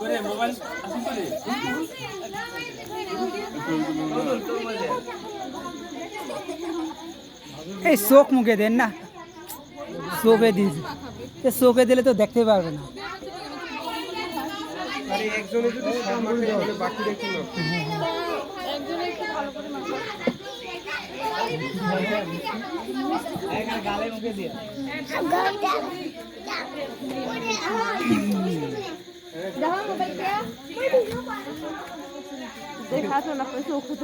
করে মোবাইল আসুন করে এই চোখ মুখে দেন না। চোখে দিয়েছে এ চোখে দিলে তো দেখতে পারবে না। আরে একজনে যদি সামান্য তাহলে বাকিরা কি না গালে মুখে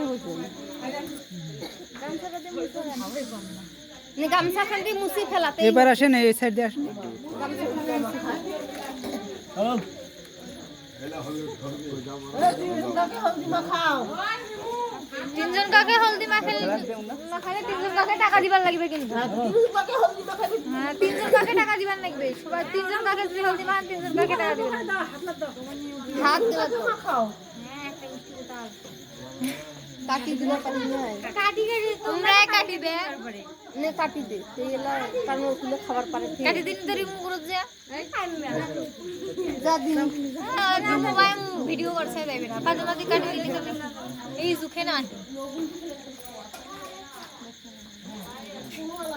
দিয়ে গামছা খান দিয়ে মুছি ফেলাতে। এবার আসেন এই সাইড দিয়ে আসেন। তিনজন কাকে হলদি মাখালে তিনজন কাকে টাকা দিবার লাগবে কিন্তু? হ্যাঁ তিনজন দিবার লাগবে। সবাই তিনজন কাকে হলদি তিনজন কাকে টাকা দিবেন হাত কাটি দিলে কাটি দিলে হয় কাটি কাটি তোমরাই নে কাটি দে। কারণ ওগুলো খাবার পারে কাটি দিন ধরে যা। যা দিন। মোবাইল ভিডিও করছে যাইবে না। মাঝে মাঝে কাটি দিলে এই জুখে না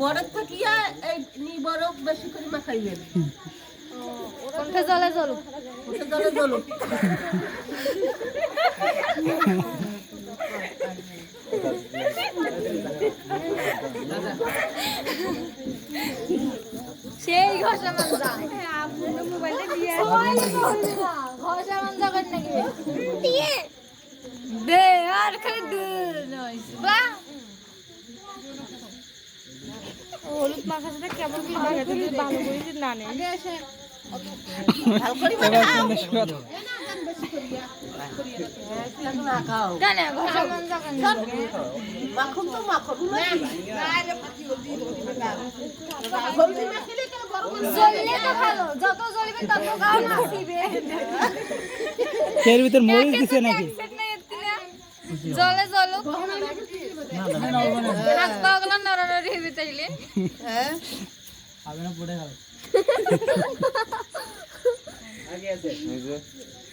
বরফ থাকিয়া এই বরফ বেশি করে মাখাইবেন কোনটা জলে জল ওটা দলে দলো সেই ঘষা মাঞ্জা। মোবাইলটা দিয়ে ঘষা মাঞ্জা করে নাকি দিয়ে। দে আর খালি দে নইস। বা। হলুদ মাখাটা কেমন কি মাখাতে ভালো করে না না মাখন তো মাখন এর ভিতর মরিচ দিছে নাকি? জলে জল হাত পা গুলো নড়ানড়ি হইবে তাইলে। বরের মুখখান যে শেষ আপু মেকআপে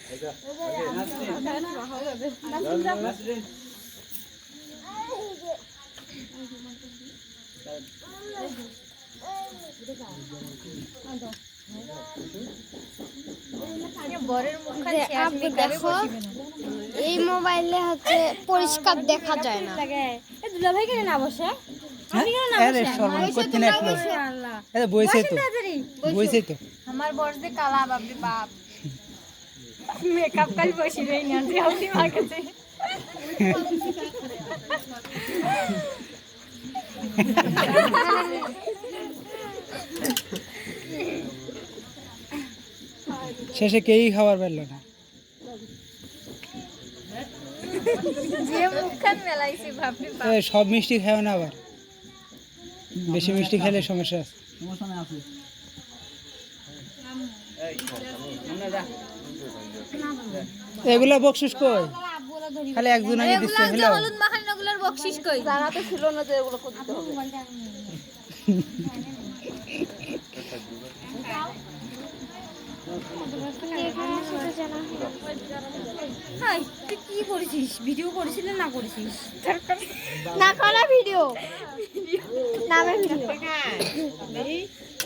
দেখো এই মোবাইলে হচ্ছে পরিষ্কার দেখা যায় না দুলা ভাই কেন না বসে আমার বর যে কালা বাপরে বাপ মেকআপ কাল বসি রই না যে শেষে কেউই খাবার পারল না? সব মিষ্টি খাও না আবার। বেশি মিষ্টি খেলে সমস্যা আছে। এগুলা বকশিস কই? খালি একজন আগে দিচ্ছে এগুলা হলো হলুদ মাখানো গুলার বকশিস কই? জানা তো ছিল না যে এগুলো করতে হবে। হাই তুই কি করেছিস? ভিডিও করেছিস না করেছিস? না করা ভিডিও। নামে ভিডিও।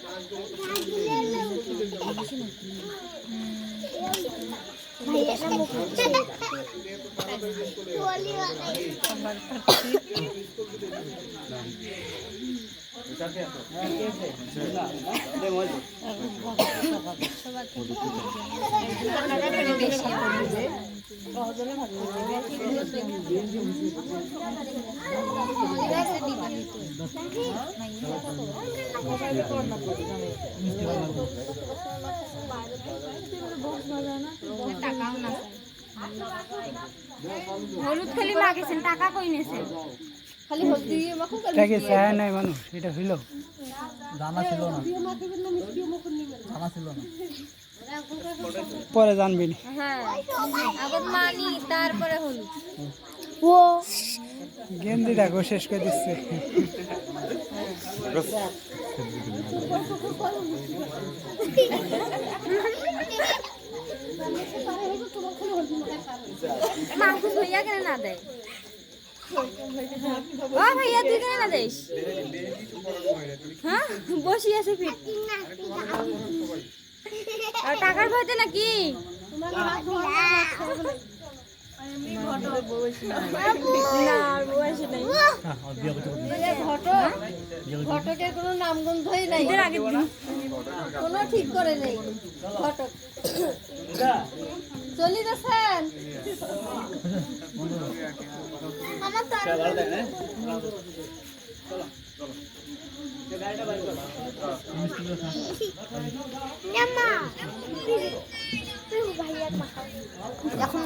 দেখো হলুদ খালি মাগেছেন টাকা কই নেছেন? খালি হলদি দিয়ে মাখুক আর এটা কি নাই মানুষ এটা হইল। পরে জানবি না। হ্যাঁ আগত মানি তারপরে হলুদ গেন্দিটা গো শেষ করে দিচ্ছে। মাহফুজ ভাইয়া কেন না দেয়? ও ভাইয়া না দেস? হ্যাঁ? আর টাকার ভয়তে নাকি? ঘটকের কোনো নামগন্ধই নাই। দিন। কোনো ঠিক করে নেই। ঘটক। চলি যাচ্ছেন আমার তো এখন